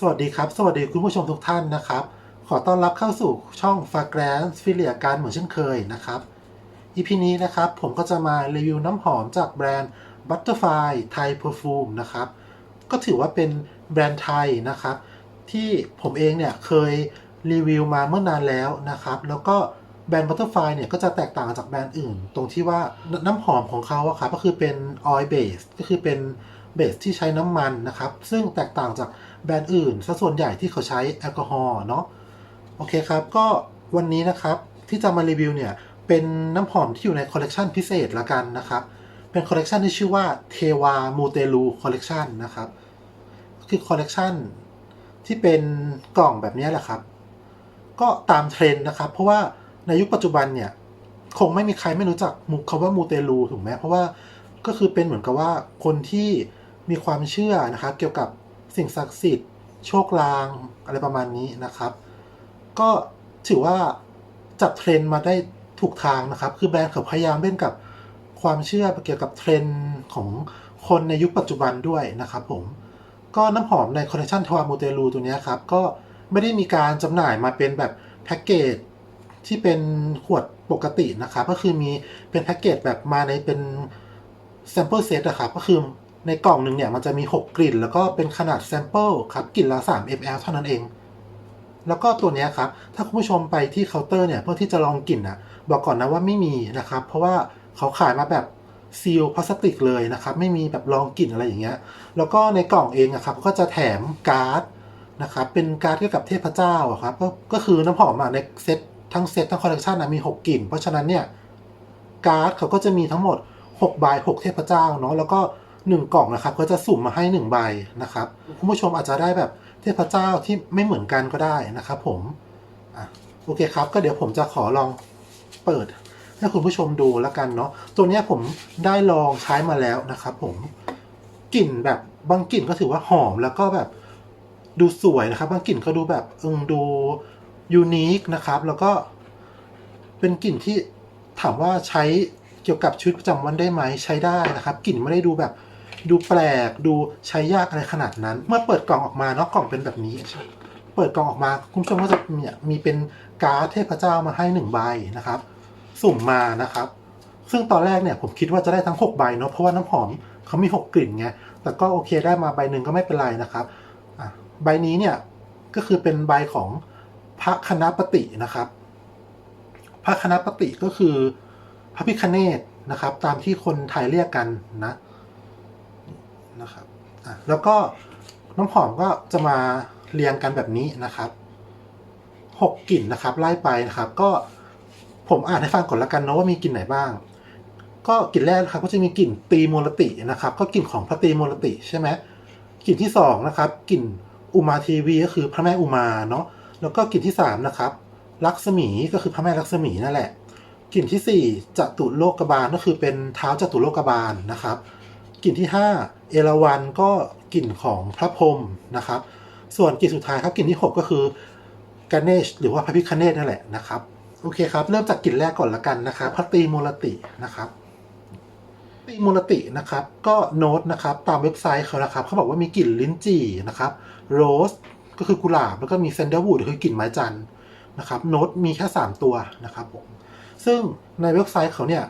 สวัสดีครับ สวัสดีคุณผู้ชมทุกท่านนะครับ ขอต้อนรับเข้าสู่ช่อง f a g r a n c e ฟิเลียการเหมือนเช่นเคยนะครับ EP นี้นะครับผมก็จะมารีวิวน้ำหอมจากแบรนด์ Butterfly Thai Perfume นะครับ ก็ถือว่าเป็นแบรนด์ไทยนะครับ ที่ผมเองเนี่ยเคยรีวิวมาเมื่อนานแล้วนะครับ แล้วก็แบรนด์ Butterfly เนี่ยก็จะแตกต่างจากแบรนด์อื่น ตรงที่ว่าน้ำหอมของเขาอะครับก็คือเป็น oil base ก็คือเป็นเบสที่ใช้น้ำมันนะครับ ซึ่งแตกต่างจาก แบรนด์อื่นซะส่วนใหญ่ที่เขาใช้แอลกอฮอล์เนาะโอเคครับ ก็วันนี้นะครับที่จะมารีวิวเนี่ย เป็นน้ำหอมที่อยู่ในคอลเลกชันพิเศษละกันนะครับ เป็นคอลเลกชันที่ชื่อว่าเทวามูเตลูคอลเลกชันนะครับคือคอลเลกชันที่เป็นกล่องแบบนี้แหละครับ ก็ตามเทรนด์นะครับ เพราะว่าในยุคปัจจุบันเนี่ย คงไม่มีใครไม่รู้จักมุกคำว่ามูเตลูถูกไหมเพราะว่าก็คือเป็นเหมือนกับว่าคนที่มีความเชื่อนะครับ เกี่ยวกับ สิ่งศักดิ์สิทธิ์ โชคลาง อะไรประมาณนี้นะครับ ก็ถือว่าจับเทรนด์มาได้ถูกทางนะครับ คือแบรนด์เขาพยายามเล่นกับความเชื่อเกี่ยวกับเทรนด์ของคนในยุคปัจจุบันด้วยนะครับผม ก็น้ำหอมในคอลเลคชันทวามูเตลูตัวนี้ครับ ก็ไม่ได้มีการจำหน่ายมาเป็นแบบแพ็กเกจที่เป็นขวดปกตินะครับ ก็คือมีเป็นแพ็กเกจแบบมาในเป็นแซมเปิลเซตอะครับ ก็คือ ในกล่องหนึ่งเนี่ยมันจะมี 6 กลิ่น แล้วก็เป็นขนาดแซมเปิลครับกลิ่นละ 3 ml เท่านั้นเอง แล้วก็ตัวนี้ครับ ถ้าคุณผู้ชมไปที่เคาน์เตอร์เนี่ยเพื่อที่จะลองกลิ่นอะบอกก่อนนะว่าไม่มีนะครับ เพราะว่าเขาขายมาแบบซีลพลาสติกเลยนะครับ ไม่มีแบบลองกลิ่นอะไรอย่างเงี้ย แล้วก็ในกล่องเองอะครับก็จะแถมการ์ดนะครับ เป็นการ์ดเกี่ยวกับเทพเจ้าอะครับก็ก็คือน้ำหอมอะในเซตทั้งเซตทั้งคอลเลคชันนะมี 6 กลิ่น เพราะฉะนั้นเนี่ยการ์ดเขาก็จะมีทั้งหมด6ใบ6เทพเจ้าเนาะแล้วก็ 1กล่องนะครับก็จะสุ่มมาให้1ใบนะครับคุณผู้ชมอาจจะได้แบบเทพเจ้าที่ไม่เหมือนกันก็ได้นะครับผมอะโอเคครับ ก็เดี๋ยวผมจะขอลองเปิด ให้คุณผู้ชมดูแล้วกันเนาะตัวนี้ผมได้ลองใช้มาแล้วนะครับผมกลิ่นแบบบางกลิ่นก็ถือว่าหอมแล้วก็แบบดูสวยนะครับ บางกลิ่นก็ดูแบบเออดูยูนิคนะครับ แล้วก็เป็นกลิ่นที่ถามว่าใช้เกี่ยวกับชีวิตประจำวันได้ไหมใช้ได้นะครับ กลิ่นไม่ได้ดูแบบ ดูแปลกดูใช้ยากอะไรขนาดนั้น เมื่อเปิดกล่องออกมาเนาะกล่องเป็นแบบนี้ เปิดกล่องออกมาคุณผู้ชมก็จะมีมีเป็นการ์ดเทพเจ้ามาให้หนึ่งใบนะครับ สุ่มมานะครับ ซึ่งตอนแรกเนี่ยผมคิดว่าจะได้ทั้ง 6 ใบเนาะเพราะว่าน้ำหอมเขามี 6 กลิ่นไงแต่ก็โอเคได้มาใบหนึ่งก็ไม่เป็นไรนะครับใบนี้เนี่ยก็คือเป็นใบของพระคณะปฏินะครับพระคณะปฏิก็คือพระพิคเนตนะครับ ตามที่คนไทยเรียกกันนะ นะครับอะแล้วก็น้ำหอมก็จะมาเรียงกันแบบนี้นะครับหกกลิ่นนะครับไล่ไปนะครับ ก็ผมอ่านให้ฟังก่อนละกันเนาะว่ามีกลิ่นไหนบ้าง ก็กลิ่นแรกนะครับก็จะมีกลิ่นตีโมลตินะครับ ก็กลิ่นของพระตีโมลติใช่ไหมกลิ่นที่สองนะครับกลิ่นอุมาทีวีก็คือพระแม่อุมาเนาะแล้วก็กลิ่นที่สามนะครับลักษมีก็คือพระแม่ลักษมีนั่นแหละกลิ่นที่สี่จตุโลกบาลก็คือเป็นเท้าจตุโลกบาลนะครับกลิ่นที่ห้า เอราวันก็กลิ่นของพระพรหมนะครับ ส่วนกลิ่นสุดท้ายครับกลิ่นที่หกก็คือกาเนชหรือว่าพระพิคเนตนั่นแหละนะครับ โอเคครับ เริ่มจากกลิ่นแรกก่อนละกันนะครับพระตรีมูลตินะครับตีมูลตินะครับ ก็โน้ตนะครับ ตามเว็บไซต์เขานะครับ เขาบอกว่ามีกลิ่นลิ้นจี่นะครับโรสก็คือกุหลาบ แล้วก็มีเซนเดอร์วูดคือกลิ่นไม้จันทร์นะครับ โน้ตมีแค่ 3 ตัวนะครับผมซึ่งในเว็บไซต์เขาเนี่ย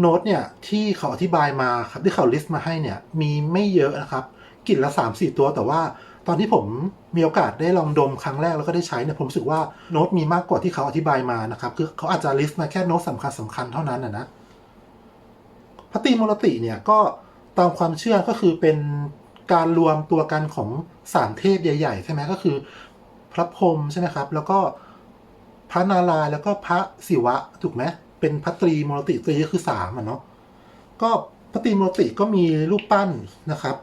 โน้ตเนี่ยที่เขาอธิบายมาครับที่เขาลิสต์มาให้เนี่ยมีไม่เยอะนะครับกลิ่นละ 3-4 ตัวแต่ว่าตอนที่ผมมีโอกาสได้ลองดมครั้งแรกแล้วก็ได้ใช้เนี่ยผมรู้สึกว่าโน้ตมีมากกว่าที่เขาอธิบายมานะครับคือเขาอาจจะลิสต์มาแค่โน้ตสำคัญสำคัญเท่านั้นนะนะพัตติมลติเนี่ยก็ตามความเชื่อก็คือเป็นการรวมตัวกันของสามเทพใหญ่ ๆ ใช่ไหมก็คือ พระพรหมใช่ไหมครับ แล้วก็พระนารายณ์แล้วก็พระศิวะถูกไหม เป็นพัตรีมลติตรีก็คือสามอะเนาะก็พัตติโมลติก็มีรูปปั้นนะครับ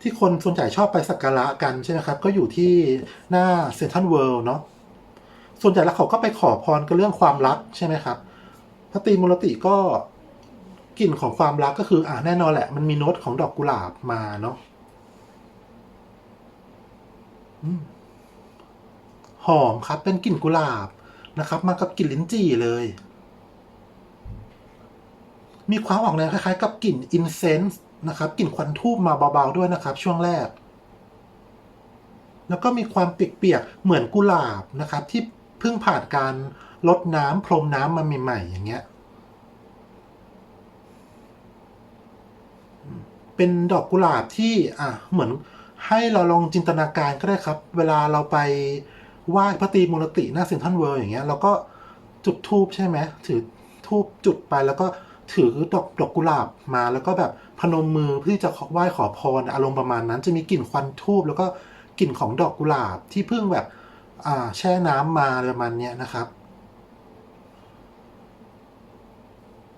ที่คนส่วนใหญ่ชอบไปสักการะกันใช่ไหมครับ ก็อยู่ที่หน้าเซนทรัลเวิลด์เนาะส่วนใหญ่แล้วเขาก็ไปขอพรกันเรื่องความรักใช่ไหมครับพระตรีมูลติก็กลิ่นของความรักก็คืออ่าแน่นอนแหละ มันมีโน้ตของดอกกุหลาบมาเนาะหอมครับเป็นกลิ่นกุหลาบนะครับ มากับกลิ่นลิ้นจี่เลย มีความออกแนวคล้ายๆ กับกลิ่นอินเซนส์นะครับกลิ่นควันทูบมาเบาๆด้วยนะครับ ช่วงแรก แล้วก็มีความเปียกๆเหมือนกุหลาบนะครับ ที่เพิ่งผ่านการลดน้ำพรมน้ำมาใหม่ๆอย่างเงี้ย เป็นดอกกุหลาบที่อะเหมือนให้เราลองจินตนาการก็ได้ครับ เวลาเราไปไหว้พระตรีมูลติหน้าเซนทรัลเวิลด์อย่างเงี้ยเราก็จุดธูปใช่ไหมถือธูปจุดไปแล้วก็ ถือดอกดอกกุหลาบมาแล้วก็แบบพนมมือเพื่อที่จะไหว้ขอพรอารมณ์ประมาณนั้น จะมีกลิ่นควันธูปแล้วก็กลิ่นของดอกกุหลาบที่เพิ่งแบบอ่าแช่น้ำมาประมาณเนี้ยนะครับ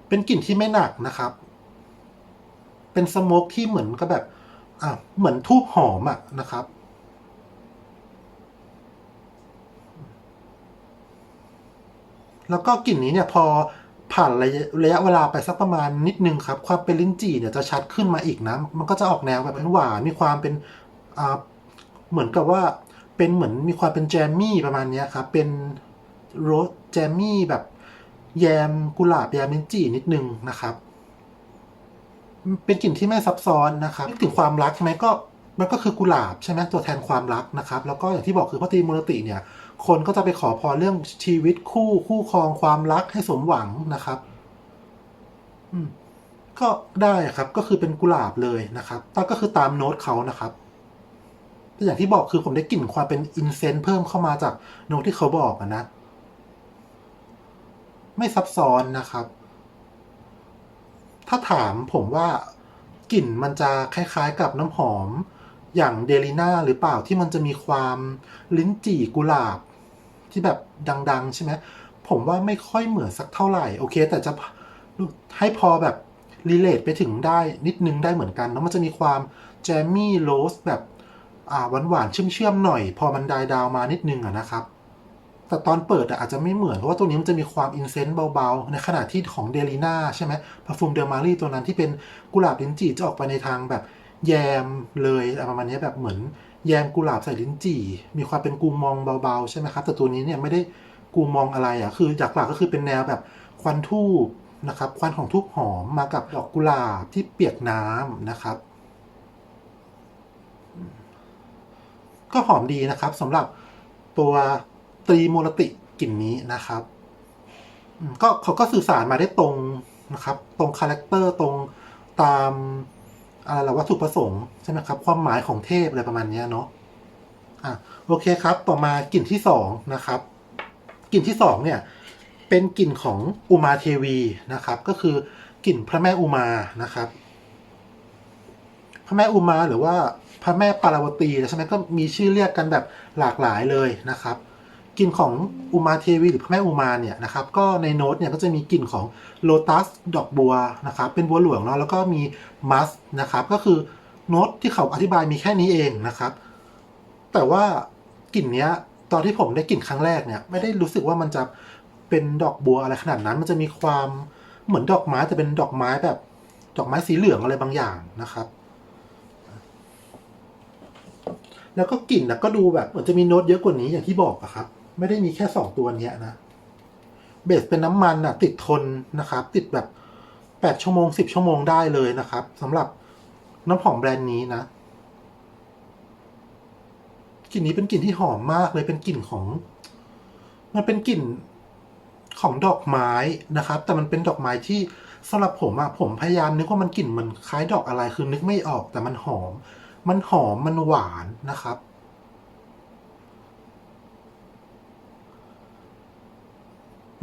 เป็นกลิ่นที่ไม่หนักนะครับ เป็นสโมกที่เหมือนกับแบบอะเหมือนทูบหอมอะนะครับแล้วก็กลิ่นนี้เนี่ยพอ ผ่านระยะระยะเวลาไปสักประมาณนิดนึงครับ ความเป็นลิ้นจี่เนี่ยจะชัดขึ้นมาอีกนะ มันก็จะออกแนวแบบหวานมีความเป็นอ่าเหมือนกับว่าเป็นเหมือนมีความเป็นแจมมี่ประมาณนี้ครับ เป็นโรสแจมมี่แบบแยมกุหลาบแยมลิ้นจี่นิดนึงนะครับ เป็นกลิ่นที่ไม่ซับซ้อนนะครับถึงความรักใช่ไหมก็มันก็คือกุหลาบใช่ไหมตัวแทนความรักนะครับ แล้วก็อย่างที่บอกคือพระตรีมูลติเนี่ย คนก็จะไปขอพรเรื่องชีวิตคู่คู่ครองความรักให้สมหวังนะครับ อืมก็ได้ครับก็คือเป็นกุหลาบเลยนะครับแต่ก็คือตามโน้ตเขานะครับแต่อย่างที่บอกคือผมได้กลิ่นความเป็นอินเซนต์เพิ่มเข้ามาจากโน้ตที่เขาบอกนะ ไม่ซับซ้อนนะครับ ถ้าถามผมว่ากลิ่นมันจะคล้ายๆกับน้ำหอมอย่างเดลิน่าหรือเปล่าที่มันจะมีความลิ้นจี่กุหลาบ ที่แบบดัง ๆ ใช่ไหมผมว่าไม่ค่อยเหมือนสักเท่าไหร่ โอเค แต่จะให้พอแบบรีเลทไปถึงได้นิดนึงได้เหมือนกัน แล้วมันจะมีความแจมมี่โรสแบบอ่าหวานๆเชื่อมๆหน่อย พอมันดายดาวมานิดนึงอะนะครับ แต่ตอนเปิดอาจจะไม่เหมือน เพราะว่าตัวนี้มันจะมีความอินเซนต์เบาๆ ในขณะที่ของเดลิน่าใช่ไหมพาฟูมเดลมารีตัวนั้นที่เป็นกุหลาบลิ้นจี่จะออกไปในทางแบบแยมเลยอะไรประมาณนี้แบบเหมือน แยมกุหลาบใส่ลิ้นจี่ มีความเป็นกูมองเบาๆ ใช่ไหมครับ แต่ตัวนี้เนี่ยไม่ได้กูมองอะไรอะคือจากหลักก็คือเป็นแนวแบบควันทูบนะครับ ควันของทูบหอมมากับดอกกุหลาบที่เปียกน้ำนะครับ ก็หอมดีนะครับสำหรับตัวตรีมูลติกลิ่นนี้นะครับก็เขาก็สื่อสารมาได้ตรงนะครับ ตรงคาแรคเตอร์ตรงตาม อะไรล่ะวัตถุประสงค์ใช่ไหมครับ ความหมายของเทพอะไรประมาณนี้เนาะอะโอเคครับ ต่อมากลิ่นที่สองนะครับ กลิ่นที่สองเนี่ย เป็นกลิ่นของอุมาเทวีนะครับ ก็คือกลิ่นพระแม่อุมานะครับ พระแม่อุมาหรือว่าพระแม่ปาราวตีใช่ไหมก็มีชื่อเรียกกันแบบหลากหลายเลยนะครับ กลิ่นของอุมาเทวีหรือพระแม่อุมาเนี่ยนะครับก็ในโน้ตเนี่ยก็จะมีกลิ่นของโลตัสดอกบัวนะครับเป็นบัวหลวงเนาะแล้วก็มีมัสนะครับก็คือโน้ตที่เขาอธิบายมีแค่นี้เองนะครับ แต่ว่ากลิ่นเนี้ยตอนที่ผมได้กลิ่นครั้งแรกเนี่ยไม่ได้รู้สึกว่ามันจะเป็นดอกบัวอะไรขนาดนั้น มันจะมีความเหมือนดอกไม้แต่เป็นดอกไม้แบบดอกไม้สีเหลืองอะไรบางอย่างนะครับ แล้วก็กลิ่นนะก็ดูแบบเหมือนจะมีโน้ตเยอะกว่านี้อย่างที่บอกอะครับ ไม่ได้มีแค่สองตัวเนี้ยนะ เบสเป็นน้ำมันอะติดทนนะครับ ติดแบบแปดชั่วโมงสิบชั่วโมงได้เลยนะครับสำหรับน้ำหอมแบรนด์นี้นะกลิ่นนี้เป็นกลิ่นที่หอมมากเลยเป็นกลิ่นของ มันเป็นกลิ่นของดอกไม้นะครับ แต่มันเป็นดอกไม้ที่สำหรับผมอะผมพยายามนึกว่ามันกลิ่นมันคล้ายดอกอะไรคือนึกไม่ออกแต่มันหอม มันหอมมันหวานนะครับ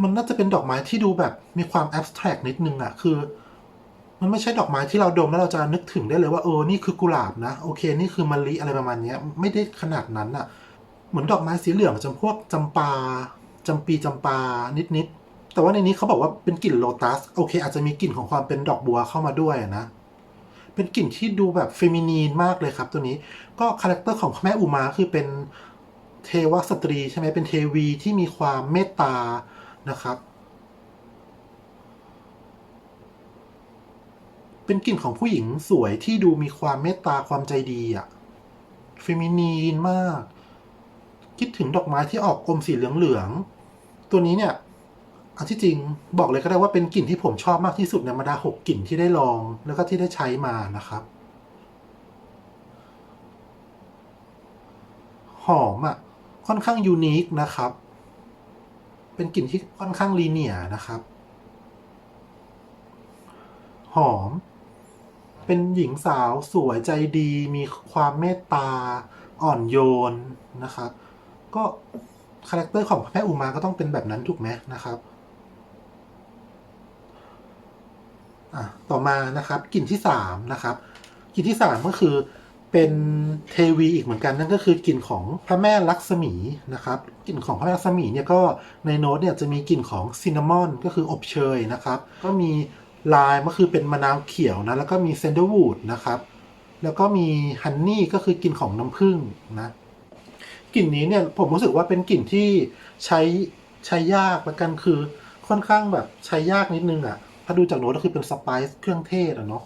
มันน่าจะเป็นดอกไม้ที่ดูแบบมีความแอบสแตรกนิดนึงอะคือ มันไม่ใช่ดอกไม้ที่เราดมแล้วเราจะนึกถึงได้เลยว่าเออนี่คือกุหลาบนะ โอเค นี่คือมะลิอะไรประมาณนี้ไม่ได้ขนาดนั้นอะเหมือนดอกไม้สีเหลืองจำพวกจำปาจำปีจำปานิดๆแต่ว่าในนี้เขาบอกว่าเป็นกลิ่นโลตัสโอเค อาจจะมีกลิ่นของความเป็นดอกบัวเข้ามาด้วยนะเป็นกลิ่นที่ดูแบบเฟมินีนมากเลยครับ ตัวนี้ก็คาแรคเตอร์ของพระแม่อุมาคือเป็นเทวสตรีใช่ไหมเป็นเทวีที่มีความเมตตา นะครับ เป็นกลิ่นของผู้หญิงสวยที่ดูมีความเมตตาความใจดีอะเฟมินีนมาก คิดถึงดอกไม้ที่ออกกลมสีเหลืองๆตัวนี้เนี่ยอันที่จริงบอกเลยก็ได้ว่าเป็นกลิ่นที่ผมชอบมากที่สุดในบรรดาหกกลิ่นที่ได้ลองแล้วก็ที่ได้ใช้มานะครับหหอมอะ่ะ ค่อนข้างยูนิคนะครับ เป็นกลิ่นที่ค่อนข้างลีเนียนะครับ หอม เป็นหญิงสาวสวยใจดี มีความเมตตา อ่อนโยนนะครับ ก็คาแรคเตอร์ของพระแม่อุมาก็ต้องเป็นแบบนั้นถูกไหมนะครับต่อมานะครับกลิ่นที่สามนะครับกลิ่นที่สามก็คือ เป็นเทวีอีกเหมือนกันนั่นก็คือกลิ่นของพระแม่ลักษมีนะครับกลิ่นของพระแม่ลักษมีเนี่ยก็ในโน้ตเนี่ยจะมีกลิ่นของซินนามอนก็คืออบเชยนะครับ ก็มีลายก็คือเป็นมะนาวเขียวนะแล้วก็มีเซนเดอร์วูดนะครับแล้วก็มีฮันนี่ก็คือกลิ่นของน้ำผึ้งนะกลิ่นนี้เนี่ยผมรู้สึกว่าเป็นกลิ่นที่ใช้ใช้ยากแล้วกันคือค่อนข้างแบบใช้ยากนิดนึงอะ่ะ ถ้าดูจากโน้ตก็คือเป็นสไปซ์เครื่องเทศอะเนาะ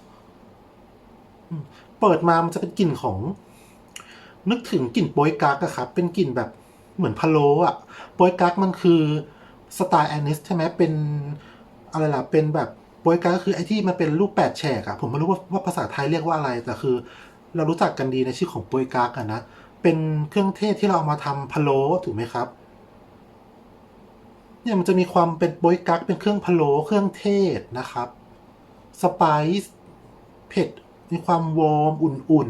เปิดมามันจะเป็นกลิ่นของ นึกถึงกลิ่นโป๊ยกักอะครับ เป็นกลิ่นแบบเหมือนพะโล้อะโป๊ยกักมันคือสไตล์แอนิสใช่ไหมเป็นอะไรล่ะ เป็นแบบโป๊ยกักก็คือไอ้ที่มันเป็นรูปแปดแฉกอะผมไม่รู้ว่าว่าภาษาไทยเรียกว่าอะไรแต่คือ เรารู้จักกันดีในชื่อของโป๊ยกักอะนะเป็นเครื่องเทศที่เราเอามาทำพะโล้ถูกไหมครับ เนี่ยมันจะมีความเป็นโป๊ยกักเป็นเครื่องพะโล้เครื่องเทศนะครับสไปซ์เผ็ด มีความวอร์มอุ่น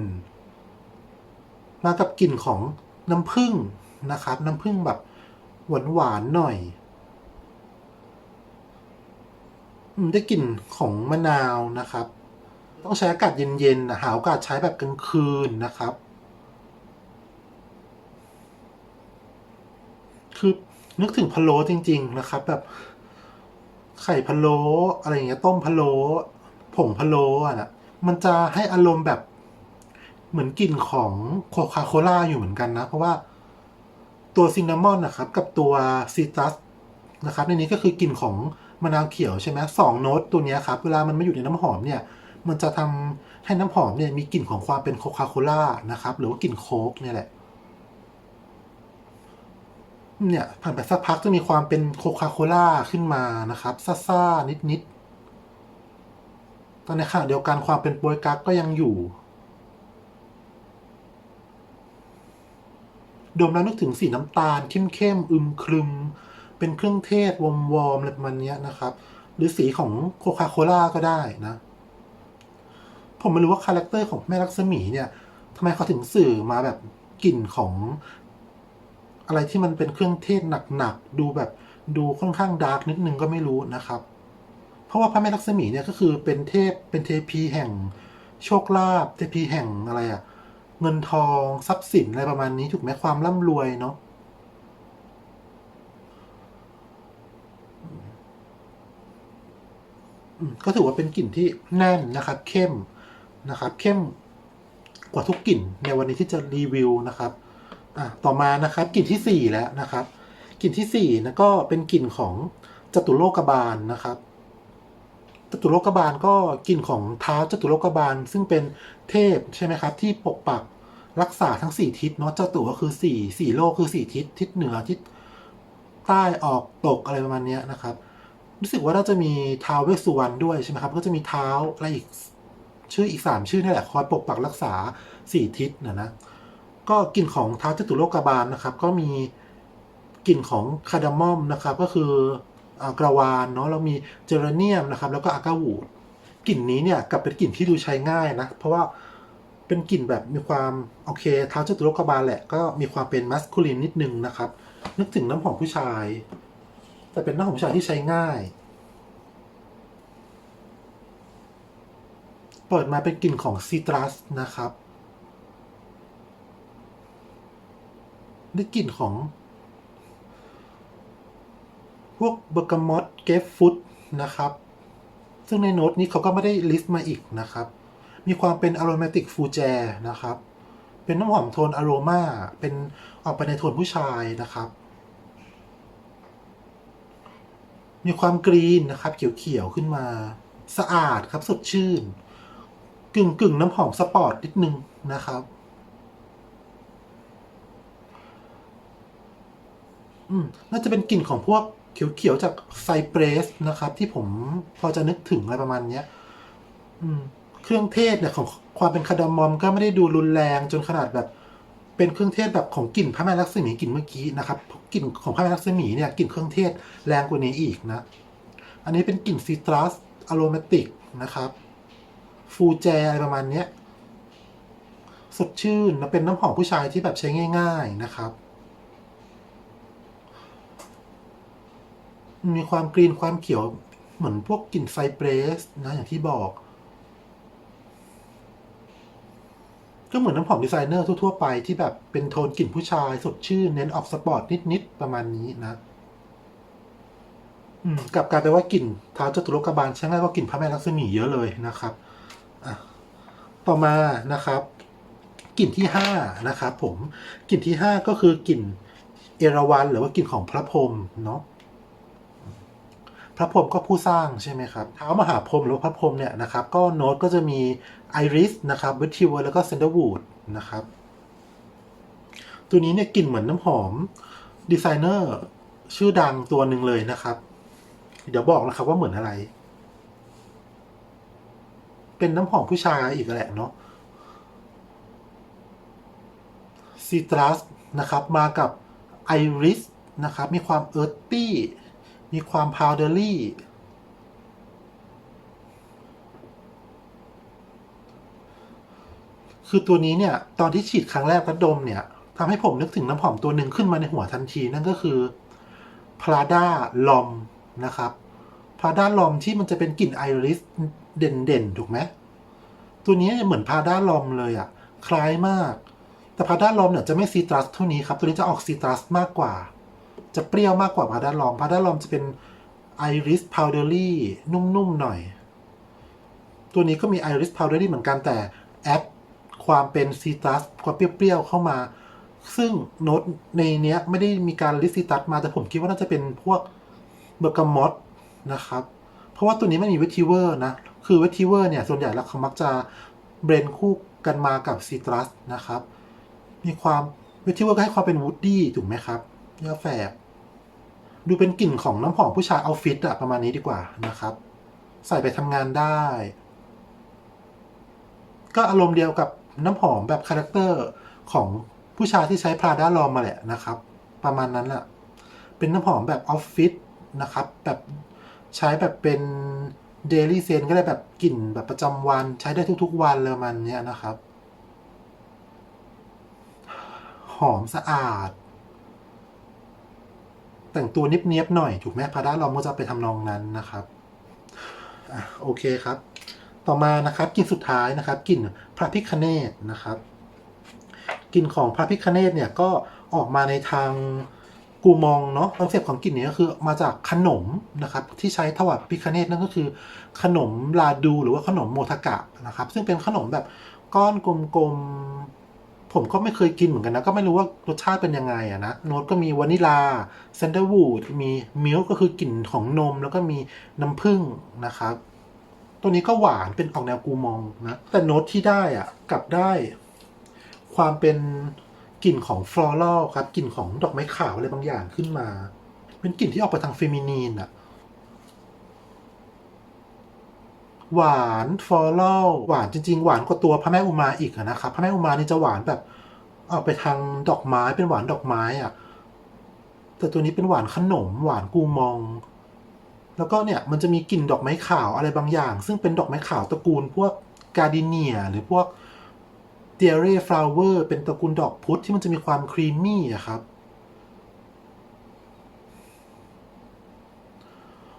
ๆ มากับกลิ่นของน้ำผึ้งนะครับ น้ำผึ้งแบบหวานๆหน่อยได้กลิ่นของมะนาวนะครับ ต้องใช้อากาศเย็นๆนะหาโอกาสใช้แบบกลางคืนนะครับ คือนึกถึงพะโล้จริง ๆนะครับ แบบไข่พะโล้อะไรอย่างเงี้ยต้มพะโล้ผงพะโล้อะนะ มันจะให้อารมณ์แบบเหมือนกลิ่นของโคคาโคล่าอยู่เหมือนกันนะ เพราะว่าตัวซินนามอนนะครับ กับตัวซีตรัสนะครับ ในนี้ก็คือกลิ่นของมะนาวเขียวใช่ไหมสองโน้ตตัวนี้ครับ เวลามันมาอยู่ในน้ำหอมเนี่ย มันจะทำให้น้ำหอมเนี่ยมีกลิ่นของความเป็นโคคาโคล่านะครับ หรือว่ากลิ่นโค้กเนี่ยแหละ เนี่ยผ่านไปสักพักจะมีความเป็นโคคาโคล่าขึ้นมานะครับซ่าๆนิดๆ ตอนในขณะเดียวกันความเป็นโปยกั๊กก็ยังอยู่ดมแล้วนึกถึงสีน้ำตาลเข้มๆ อึมครึม เป็นเครื่องเทศวอมวอมอะไรประมาณนี้นะครับ หรือสีของโคคาโคล่าก็ได้นะ ผมไม่รู้ว่าคาแรคเตอร์ของแม่ลักษมีเนี่ยทำไมเขาถึงสื่อมาแบบกลิ่นของ อะไรที่มันเป็นเครื่องเทศหนักๆ ดูแบบดูค่อนข้างดาร์กนิดนึงก็ไม่รู้นะครับ เพราะว่าพระแม่ลักษมีเนี่ยก็คือเป็นเทพเป็นเทพีแห่งโชคลาภเทพีแห่งอะไรอะเงินทองทรัพย์สินอะไรประมาณนี้ถูกไหมความร่ำรวยเนาะก็ถือว่าเป็นกลิ่นที่แน่นนะครับ เข้มนะครับ เข้มกว่าทุกกลิ่นในวันนี้ที่จะรีวิวนะครับอะต่อมานะครับกลิ่นที่สี่แล้วนะครับกลิ่นที่สี่นะก็เป็นกลิ่นของจตุโลกบาลนะครับ จตุโลกบาลก็กลิ่นของเท้าจตุโลกบาล ซึ่งเป็นเทพใช่ไหมครับ ที่ปกปักรักษาทั้งสี่ทิศเนาะจตุก็คือสี่สี่โลกคือสี่ทิศ ทิศเหนือทิศใต้ออกตกอะไรประมาณนี้นะครับ รู้สึกว่าน่าจะมีเท้าเวสุวรรณด้วยใช่ไหมครับ ก็จะมีเท้าอะไรอีกชื่ออีกสามชื่อนี่แหละคอยปกปักรักษาสี่ทิศนะนะก็กลิ่นของเท้าจตุโลกบาลนะครับ ก็มีกลิ่นของคาร์ดามอมนะครับ ก็คือ กระวานเนาะเรามีเจเรเนียมนะครับ แล้วก็อากาวูดกลิ่นนี้เนี่ยกลับเป็นกลิ่นที่ดูใช้ง่ายนะ เพราะว่าเป็นกลิ่นแบบมีความโอเคท้าวจตุโลกบาลแหละก็มีความเป็นมัสคูลินนิดนึงนะครับ นึกถึงน้ำหอมผู้ชาย แต่เป็นน้ำหอมผู้ชายที่ใช้ง่าย เปิดมาเป็นกลิ่นของซิตรัสนะครับได้กลิ่นของ พวกเบอร์กามอตเกฟฟุตนะครับ ซึ่งในโน้ตนี้เขาก็ไม่ได้ลิสต์มาอีกนะครับ มีความเป็นอ r o ร a ติกฟูแจนะครับ เป็นน้ำหอมโทนอโรมา เป็นออกไปในโทนผู้ชายนะครับ มีความกรีนนะครับ เขียวๆขึ้นมา สะอาดครับสดชื่น กึ่งกึ่งๆน้ำหอมสปอร์ตนิดนึงนะครับอืมน่าจะเป็นกลิ่นของพวก เขียวๆจากไซเปรสนะครับ ที่ผมพอจะนึกถึงอะไรประมาณเนี้ยอืมเครื่องเทศเนี่ยของความเป็นคาร์ดามอมก็ไม่ได้ดูรุนแรงจนขนาดแบบ เป็นเครื่องเทศแบบของกลิ่นพระแม่ลักษมีกลิ่นเมื่อกี้นะครับกลิ่นของพระแม่ลักษมีเนี่ยกลิ่นเครื่องเทศแรงกว่านี้อีกนะ อันนี้เป็นกลิ่นซิตรัสอโรมาติกนะครับ ฟูแจอะไรประมาณเนี้ยสดชื่นนะเป็นน้ำหอมผู้ชายที่แบบใช้ง่าย ๆนะครับ มีความกรีนความเขียวเหมือนพวกกลิ่นไซเปรสนะอย่างที่บอก ก็เหมือนน้ำหอมดีไซเนอร์ทั่วๆไปที่แบบเป็นโทนกลิ่นผู้ชายสดชื่นเน้นออกสปอร์ตนิดๆประมาณนี้นะอืมกลับกลายเป็นว่ากลิ่นเท้าจตุรกบาลช่างได้ก็กลิ่นพระแม่ลักษมีเยอะเลยนะครับอะต่อมานะครับกลิ่นที่ห้านะครับผมกลิ่นที่ห้าก็คือกลิ่นเอราวัณหรือว่ากลิ่นของพระพรหมเนาะ พระพรหมก็ผู้สร้างใช่ไหมครับเท้ามหาพรหมหรือพระพรหมเนี่ยนะครับก็โน้ตก็จะมีไอริสนะครับเวทิวแล้วก็เซนเดอร์วูดนะครับตัวนี้เนี่ยกลิ่นเหมือนน้ำหอมดีไซเนอร์ชื่อดังตัวหนึ่งเลยนะครับ เดี๋ยวบอกนะครับว่าเหมือนอะไร เป็นน้ำหอมผู้ชายอีกแหละเนาะซีตรัสนะครับมากับไอริสนะครับมีความเอิร์ตี้ มีความพาวเดอรี่ คือตัวนี้เนี่ย ตอนที่ฉีดครั้งแรกและดมเนี่ยทำให้ผมนึกถึงน้ำหอมตัวหนึ่งขึ้นมาในหัวทันที นั่นก็คือ Prada l o m นะครับ Prada l o m ที่มันจะเป็นกลิ่นไอริสเด่นๆ ถูกไหม ตัวนี้เหมือน Prada l o m เลยอะคล้ายมาก แต่ Prada l o m เนี่ยจะไม่ซีตรัสเท่านี้ครับ ตัวนี้จะออกซีตรัสมากกว่า จะเปรี้ยวมากกว่า Prada l o m Prada l o m จะเป็นไอริสพาวเดอรี่นุ่มๆหน่อย ตัวนี้ก็มีไอริสพาวเดอรี่เหมือนกันแต่แอดความเป็นซีตรัสความเปรี้ยวๆเข้ามา ซึ่งโน้ตในเนี้ยไม่ได้มีการลิสซิตัสมาแต่ผมคิดว่าน่าจะเป็นพวกเบอร์กามอตนะครับ เพราะว่าตัวนี้ไม่มีเวทิเวอร์นะ คือเวทิเวอร์เนี่ย ส่วนใหญ่แล้วเขามักจะเบรนคู่กันมากับซีตรัสนะครับ มีความเวทิเวอร์ก็ให้ความเป็นวูดดี้ถูกไหมครับเนื้อแฝก ดูเป็นกลิ่นของน้ำหอมผู้ชายเอาฟิตอะประมาณนี้ดีกว่านะครับ ใส่ไปทำงานได้ ก็อารมณ์เดียวกับน้ำหอมแบบคาแรคเตอร์ของผู้ชายที่ใช้พราด้าลอมมาแหละนะครับ ประมาณนั้นแหละเป็นน้ำหอมแบบออฟฟิศนะครับ แบบใช้แบบเป็นเดลี่เซนก็ได้แบบกลิ่นแบบประจำวันใช้ได้ทุกๆวันเลยมันเนี้ยนะครับ หอมสะอาด แต่งตัวนิบเนียบหน่อย ถูกไหมพาด้าลอมก็จะไปทำนองนั้นนะครับอะโอเคครับ ต่อมานะครับกลิ่นสุดท้ายนะครับกลิ่นพระพิคเนตนะครับกลิ่นของพระพิคเนตเนี่ยก็ออกมาในทางกูมองเนาะคอนเซปต์ของกลิ่นนี้ก็คือมาจากขนมนะครับที่ใช้ถวายพิคเนตนั่นก็คือ ขนมลาดูหรือว่าขนมโมทกะนะครับ ซึ่งเป็นขนมแบบก้อนกลมๆ ผมก็ไม่เคยกินเหมือนกันนะ ก็ไม่รู้ว่ารสชาติเป็นยังไงอะนะโน้ตก็มีวานิลาเซนเดอร์วูดมีมิลก็คือกลิ่นของนม แล้วก็มีน้ำผึ้งนะครับ ตัวนี้ก็หวานเป็นออกแนวกูมองนะ แต่โน้ตที่ได้อะกลับได้ ความเป็นกลิ่นของฟลอรัลครับกลิ่นของดอกไม้ขาวอะไรบางอย่างขึ้นมา เป็นกลิ่นที่ออกไปทางเฟมินีนอะ หวานฟลอรัลหวานจริง ๆ หวานกว่าตัวพระแม่อุมาอีกนะครับพระแม่อุมานี่จะหวานแบบออกไปทางดอกไม้เป็นหวานดอกไม้อะแต่ตัวนี้เป็นหวานขนม หวานกูมอง แล้วก็เนี่ยมันจะมีกลิ่นดอกไม้ขาวอะไรบางอย่าง ซึ่งเป็นดอกไม้ขาวตระกูลพวกกาดิเนียหรือพวกเ e เร่ฟลาวเวอร์เป็นตระกูลดอกพุธที่มันจะมีความครีมมี่อะครับ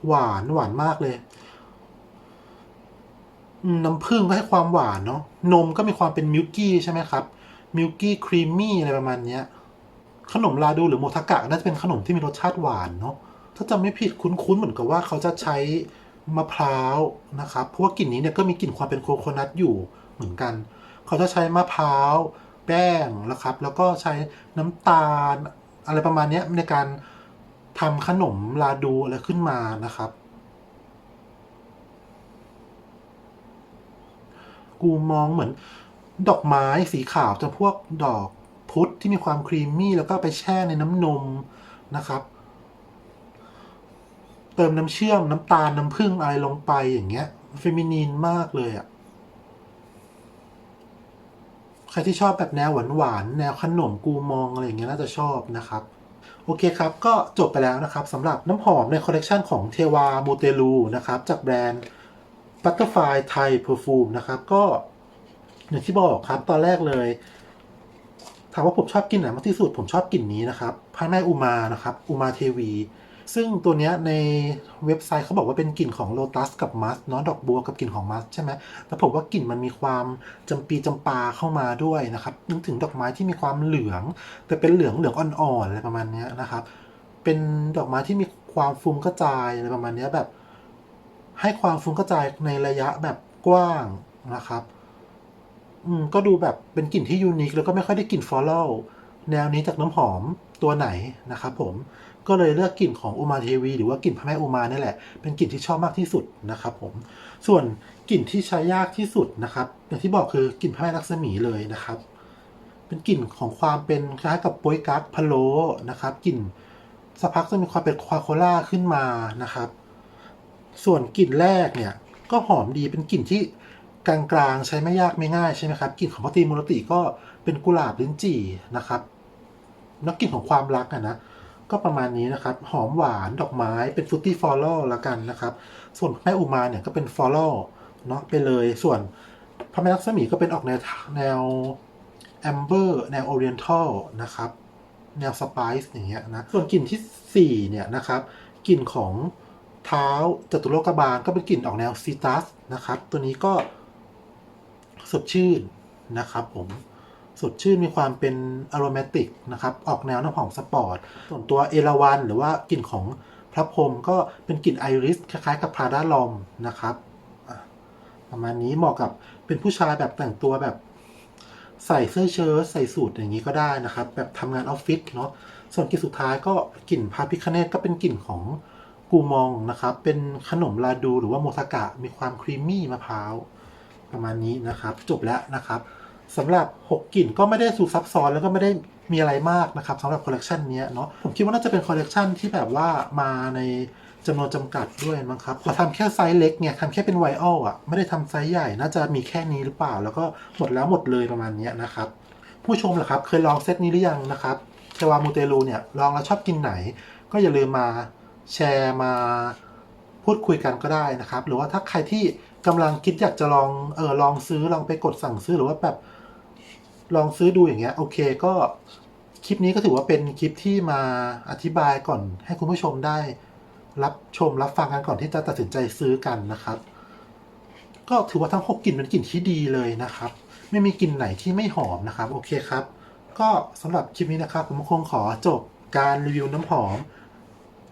หวานหวานมากเลย น้ำผึ้งก็ให้ความหวานเนาะนมก็มีความเป็นมิลกี้ใช่ไหมครับมิลกี้ครีมมี่อะไรประมาณเนี้ยขนมลาดูหรือโมทากะน่าจะเป็นขนมที่มีรสชาติหวานเนาะถ้าจำไม่ผิดคุ้นๆเหมือนกับว่าเขาจะใช้มะพร้าวนะครับ เพราะว่ากลิ่นนี้เนี่ยก็มีกลิ่นความเป็นโคโคนัทอยู่เหมือนกัน เขาจะใช้มะพร้าวแป้งนะครับ แล้วก็ใช้น้ำตาล อะไรประมาณนี้ในการทำขนมลาดูอะไรขึ้นมานะครับ กูมองเหมือน ดอกไม้สีขาวจะพวกดอกพุทธที่มีความครีมมี่แล้วก็ไปแช่ในน้ำนมนะครับ เติมน้ำเชื่อมน้ำตาลน้ำผึ้งอะไรลงไปอย่างเงี้ยเฟมินีนมากเลยอะ่ะใครที่ชอบแบบแนวหวานๆแนวขนมกูมองอะไรอย่างเงี้ยน่าจะชอบนะครับโอเคครับ ก็จบไปแล้วนะครับสำหรับน้ำหอมในคอลเลกชันของเทวามูเตลูนะครับ จากแบรนด์ Butterfly Thai Perfume นะครับ ก็อย่างที่บอกครับตอนแรกเลย ถามว่าผมชอบกลิ่นไหนมากที่สุด ผมชอบกลิ่นนี้นะครับพระแม่อุมานะครับอุมาเทวี ซึ่งตัวนี้ในเว็บไซต์เขาบอกว่าเป็นกลิ่นของโลตัสกับมัสเนาะดอกบัวกับกลิ่นของมัสใช่ไหมแต่ผมว่ากลิ่นมันมีความจำปีจำปาเข้ามาด้วยนะครับนึกถึงดอกไม้ที่มีความเหลือง แต่เป็นเหลืองเหลืองอ่อนๆอะไรประมาณนี้นะครับ เป็นดอกไม้ที่มีความฟุ้งกระจายอะไรประมาณนี้แบบ ให้ความฟุ้งกระจายในระยะแบบกว้างนะครับ อืมก็ดูแบบเป็นกลิ่นที่ยูนิคแล้วก็ไม่ค่อยได้กลิ่นฟอลโล่แนวนี้จากน้ำหอมตัวไหนนะครับผมก็เลยเลือกกลิ่นของอุมาเทวี หรือว่ากลิ่นพระแม่อุมานี่แหละ เป็นกลิ่นที่ชอบมากที่สุดนะครับผมส่วนกลิ่นที่ใช้ยากที่สุดนะครับ อย่างที่บอกคือกลิ่นพระแม่ลักษมีเลยนะครับ เป็นกลิ่นของความเป็นคล้ายกับป๊ยกั๊กพะโล้นะครับกลิ่นสักพักจะมีความเป็นควาโคล่าขึ้นมานะครับ ส่วนกลิ่นแรกเนี่ยก็หอมดีเป็นกลิ่นที่กลางๆใช้ไม่ยากไม่ง่ายใช่ไหมครับกลิ่นของพัตตีมูรติก็เป็นกุหลาบลิ้นจี่นะครับนักกลิ่นของความรักอะนะก็ประมาณนี้นะครับ หอมหวานดอกไม้เป็นฟุตตี้ฟอลโล่ละกันนะครับ ส่วนแม่อุมาเนี่ยก็เป็นฟอลโล่เนาะไปเลยส่วนพระแม่ลักษมีก็เป็นออกแนวแนวแอมเบอร์แนวโอเรียนทัลนะครับ แนวสไปซ์อย่างเงี้ยนะส่วนกลิ่นที่ 4 เนี่ยนะครับกลิ่นของ เท้าจตุโลกบาลก็เป็นกลิ่นออกแนวซีตัสนะครับ ตัวนี้ก็สดชื่นนะครับผมสดชื่นมีความเป็นอโรมาติกนะครับ ออกแนวน้ำหอมสปอร์ต ส่วนตัวเอราวันหรือว่ากลิ่นของพระพรหมก็เป็นกลิ่นไอริสคล้ายๆกับพราดาลอมนะครับประมาณนี้เหมาะกับเป็นผู้ชายแบบแต่งตัวแบบใส่เสื้อเชิ้ตใส่สูทอย่างนี้ก็ได้นะครับ แบบทำงานออฟฟิศเนาะส่วนกลิ่นสุดท้ายก็กลิ่นพาพิคเนตก็เป็นกลิ่นของ กูมองนะครับ เป็นขนมลาดูหรือว่าโมซากะมีความครีมมี่มะพร้าวประมาณนี้นะครับ จบแล้วนะครับสำหรับ 6 กลิ่นก็ไม่ได้สูซับซ้อนแล้วก็ไม่ได้มีอะไรมากนะครับสำหรับคอลเลกชันนี้เนาะผมคิดว่าน่าจะเป็นคอลเลกชันที่แบบว่ามาในจำนวนจำกัดด้วยมั้งครับขอทำแค่ไซส์เล็กเนี่ยทำแค่เป็นไวออลอะไม่ได้ทำไซส์ใหญ่น่าจะมีแค่นี้หรือเปล่า แล้วก็หมดแล้วหมดเลยประมาณนี้นะครับ ผู้ชมเหรอครับ เคยลองเซตนี้หรือยังนะครับเทวามูเตลูเนี่ยลองแล้วชอบกินไหน ก็อย่าลืมมา แชร์มาพูดคุยกันก็ได้นะครับ หรือว่าถ้าใครที่กำลังคิดอยากจะลองเออลองซื้อลองไปกดสั่งซื้อหรือว่าแบบลองซื้อดูอย่างเงี้ยโอเคก็คลิปนี้ก็ถือว่าเป็นคลิปที่มาอธิบายก่อนให้คุณผู้ชมได้ รับชมรับฟังกันก่อนที่จะตัดสินใจซื้อกันนะครับ ก็ถือว่าทั้ง 6กลิ่นเป็นกลิ่นที่ดีเลยนะครับ ไม่มีกลิ่นไหนที่ไม่หอมนะครับ โอเคครับ ก็สำหรับคลิปนี้นะครับ ผมคงขอจบการรีวิวน้ำหอม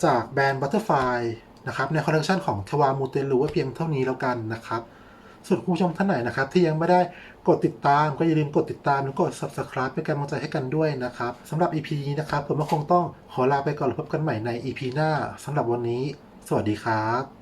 จากแบรนด์ Butterfly นะครับในคอลเลคชันของทวามูเตลูไว้เพียงเท่านี้แล้วกันนะครับส่วนคุณผู้ชมท่านไหนนะครับ ที่ยังไม่ได้กดติดตามก็อย่าลืมกดติดตามและกด subscribe เป็นกำลังใจให้กันด้วยนะครับสำหรับ EP นี้นะครับ ผมก็คงต้องขอลาไปก่อนแล้วพบกันใหม่ใน EP หน้าสำหรับวันนี้ สวัสดีครับ